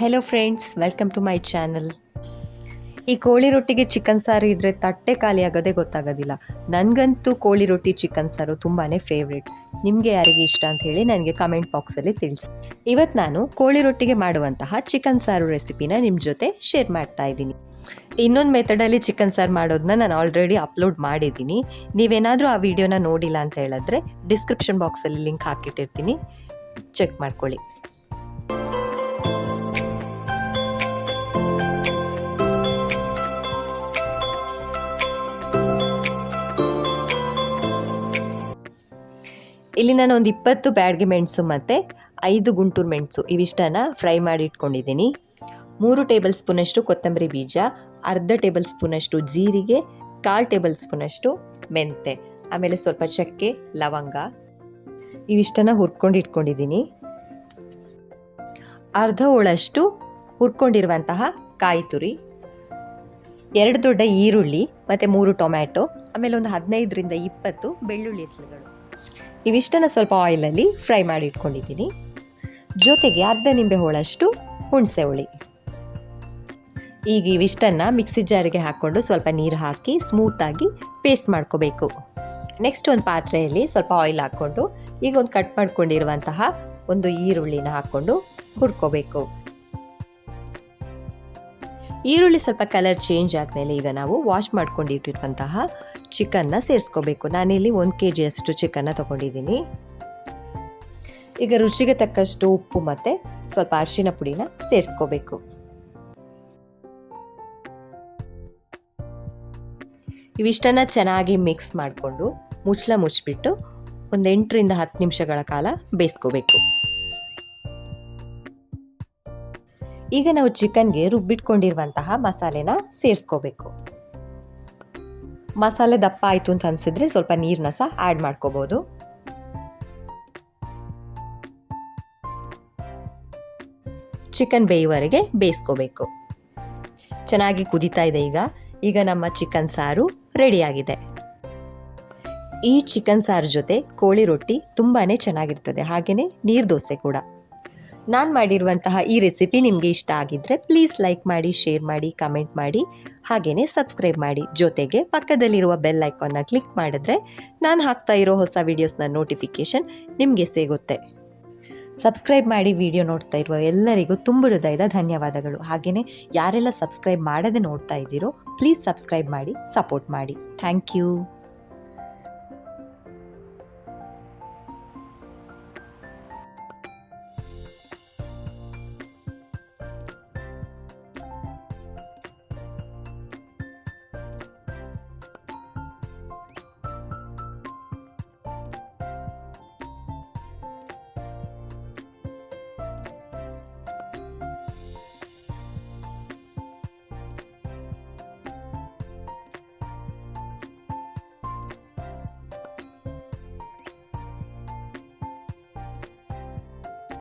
Hello friends welcome to my channel ಈ ಕೋಳಿ ರೊಟ್ಟಿಗೆ ಚಿಕನ್ ಸಾರು ಇದ್ರೆ ತಟ್ಟೆ ಖಾಲಿ ಆಗೋದೇ ಗೊತ್ತಾಗೋದಿಲ್ಲ. ನನಗಂತೂ ಕೋಳಿ ರೊಟ್ಟಿ ಚಿಕನ್ ಸಾರು ತುಂಬಾ ಫೇವ್ರೇಟ್ ನಿಮಗೆ ಯಾರಿಗೆ ಇಷ್ಟ ಅಂತ ಹೇಳಿ ನನಗೆ ಕಮೆಂಟ್ ಬಾಕ್ಸಲ್ಲಿ ತಿಳಿಸಿ. ಇವತ್ತು ನಾನು ಕೋಳಿ ರೊಟ್ಟಿಗೆ ಮಾಡುವಂತಹ ಚಿಕನ್ ಸಾರು ರೆಸಿಪಿನ ನಿಮ್ಮ ಜೊತೆ ಶೇರ್ ಮಾಡ್ತಾ ಇದ್ದೀನಿ. ಇನ್ನೊಂದು ಮೆಥಡಲ್ಲಿ ಚಿಕನ್ ಸಾರು ಮಾಡೋದನ್ನ ನಾನು ಆಲ್ರೆಡಿ ಅಪ್ಲೋಡ್ ಮಾಡಿದ್ದೀನಿ. ನೀವೇನಾದರೂ ಆ ವಿಡಿಯೋನ ನೋಡಿಲ್ಲ ಅಂತ ಹೇಳಿದ್ರೆ ಡಿಸ್ಕ್ರಿಪ್ಷನ್ ಬಾಕ್ಸಲ್ಲಿ ಲಿಂಕ್ ಹಾಕಿಟ್ಟಿರ್ತೀನಿ. ಚೆಕ್ ಮಾಡ್ಕೊಳ್ಳಿ. ಇಲ್ಲಿ ನಾನು ಒಂದು ಇಪ್ಪತ್ತು ಬ್ಯಾಡ್ಗೆ ಮೆಣಸು ಮತ್ತು ಐದು ಗುಂಟೂರು ಮೆಣಸು ಇವಿಷ್ಟನ್ನು ಫ್ರೈ ಮಾಡಿ ಇಟ್ಕೊಂಡಿದ್ದೀನಿ. ಮೂರು ಟೇಬಲ್ ಸ್ಪೂನಷ್ಟು ಕೊತ್ತಂಬರಿ ಬೀಜ, ಅರ್ಧ ಟೇಬಲ್ ಸ್ಪೂನಷ್ಟು ಜೀರಿಗೆ, ಕಾಲು ಟೇಬಲ್ ಸ್ಪೂನಷ್ಟು ಮೆಂತೆ, ಆಮೇಲೆ ಸ್ವಲ್ಪ ಚಕ್ಕೆ, ಲವಂಗ ಇವಿಷ್ಟನ್ನ ಹುರ್ಕೊಂಡು ಇಟ್ಕೊಂಡಿದ್ದೀನಿ. ಅರ್ಧ ಹೋಳಷ್ಟು ಹುರ್ಕೊಂಡಿರುವಂತಹ ಕಾಯಿ ತುರಿ, ಎರಡು ದೊಡ್ಡ ಈರುಳ್ಳಿ ಮತ್ತು ಮೂರು ಟೊಮ್ಯಾಟೊ, ಆಮೇಲೆ ಒಂದು ಹದಿನೈದರಿಂದ ಇಪ್ಪತ್ತು ಬೆಳ್ಳುಳ್ಳಿ ಹೆಸರುಗಳು. ಇವಿಷ್ಟನ್ನು ಸ್ವಲ್ಪ ಆಯಿಲಲ್ಲಿ ಫ್ರೈ ಮಾಡಿ ಇಟ್ಕೊಂಡಿದ್ದೀನಿ. ಜೊತೆಗೆ ಅರ್ಧ ನಿಂಬೆ ಹೋಳಷ್ಟು ಹುಣಸೆ ಹುಳಿ. ಈಗ ಇವಿಷ್ಟನ್ನು ಮಿಕ್ಸಿ ಜಾರಿಗೆ ಹಾಕ್ಕೊಂಡು ಸ್ವಲ್ಪ ನೀರು ಹಾಕಿ ಸ್ಮೂತಾಗಿ ಪೇಸ್ಟ್ ಮಾಡ್ಕೋಬೇಕು. ನೆಕ್ಸ್ಟ್ ಒಂದು ಪಾತ್ರೆಯಲ್ಲಿ ಸ್ವಲ್ಪ ಆಯಿಲ್ ಹಾಕ್ಕೊಂಡು ಈಗ ಒಂದು ಕಟ್ ಮಾಡ್ಕೊಂಡಿರುವಂತಹ ಒಂದು ಈರುಳ್ಳಿನ ಹಾಕ್ಕೊಂಡು ಹುರ್ಕೋಬೇಕು. ಈರುಳ್ಳಿ ಸ್ವಲ್ಪ ಕಲರ್ ಚೇಂಜ್ ಆದಮೇಲೆ ಈಗ ನಾವು ವಾಶ್ ಮಾಡ್ಕೊಂಡು ಇಟ್ಟಿರುವಂತಹ ಚಿಕನ್ನ ಸೇರಿಸ್ಕೋಬೇಕು. ನಾನಿಲ್ಲಿ ಒಂದು ಕೆ ಜಿಯಷ್ಟು ಚಿಕನ್ನ ತೊಗೊಂಡಿದ್ದೀನಿ. ಈಗ ರುಚಿಗೆ ತಕ್ಕಷ್ಟು ಉಪ್ಪು ಮತ್ತು ಸ್ವಲ್ಪ ಅರಿಶಿನ ಪುಡಿನ ಸೇರಿಸ್ಕೋಬೇಕು. ಇವಿಷ್ಟನ್ನ ಚೆನ್ನಾಗಿ ಮಿಕ್ಸ್ ಮಾಡಿಕೊಂಡು ಮುಚ್ಚಳ ಮುಚ್ಚಿಬಿಟ್ಟು ಒಂದು ಎಂಟರಿಂದ ಹತ್ತು ನಿಮಿಷಗಳ ಕಾಲ ಬೇಯಿಸ್ಕೋಬೇಕು. ಈಗ ನಾವು ಚಿಕನ್ಗೆ ರುಬ್ಬಿಟ್ಕೊಂಡಿರುವಂತಹ ಮಸಾಲೆನ ಸೇರಿಸ್ಕೋಬೇಕು. ಮಸಾಲೆ ದಪ್ಪ ಆಯಿತು ಅಂತ ಅನಿಸಿದ್ರೆ ಸ್ವಲ್ಪ ನೀರನ್ನ ಸಹ ಆ್ಯಡ್ ಮಾಡ್ಕೋಬೋದು. ಚಿಕನ್ ಬೇಯುವವರೆಗೆ ಬೇಯಿಸ್ಕೋಬೇಕು. ಚೆನ್ನಾಗಿ ಕುದೀತಾ ಇದೆ ಈಗ. ಈಗ ನಮ್ಮ ಚಿಕನ್ ಸಾರು ರೆಡಿಯಾಗಿದೆ. ಈ ಚಿಕನ್ ಸಾರು ಜೊತೆ ಕೋಳಿ ರೊಟ್ಟಿ ತುಂಬಾ ಚೆನ್ನಾಗಿರ್ತದೆ. ಹಾಗೆಯೇ ನೀರು ದೋಸೆ ಕೂಡ. ನಾನು ಮಾಡಿರುವಂತಹ ಈ ರೆಸಿಪಿ ನಿಮಗೆ ಇಷ್ಟ ಆಗಿದ್ದರೆ ಪ್ಲೀಸ್ ಲೈಕ್ ಮಾಡಿ ಶೇರ್ ಮಾಡಿ ಕಮೆಂಟ್ ಮಾಡಿ ಹಾಗೆಯೇ ಸಬ್ಸ್ಕ್ರೈಬ್ ಮಾಡಿ. ಜೊತೆಗೆ ಪಕ್ಕದಲ್ಲಿರುವ ಬೆಲ್ ಐಕಾನ್ನ ಕ್ಲಿಕ್ ಮಾಡಿದ್ರೆ ನಾನು ಹಾಕ್ತಾ ಇರೋ ಹೊಸ ವೀಡಿಯೋಸ್ನ ನೋಟಿಫಿಕೇಷನ್ ನಿಮಗೆ ಸಿಗುತ್ತೆ. ಸಬ್ಸ್ಕ್ರೈಬ್ ಮಾಡಿ ವಿಡಿಯೋ ನೋಡ್ತಾ ಇರುವ ಎಲ್ಲರಿಗೂ ತುಂಬ ಹೃದಯದ ಧನ್ಯವಾದಗಳು. ಹಾಗೆಯೇ ಯಾರೆಲ್ಲ ಸಬ್ಸ್ಕ್ರೈಬ್ ಮಾಡದೆ ನೋಡ್ತಾ ಇದ್ದೀರೋ ಪ್ಲೀಸ್ ಸಬ್ಸ್ಕ್ರೈಬ್ ಮಾಡಿ ಸಪೋರ್ಟ್ ಮಾಡಿ. Thank you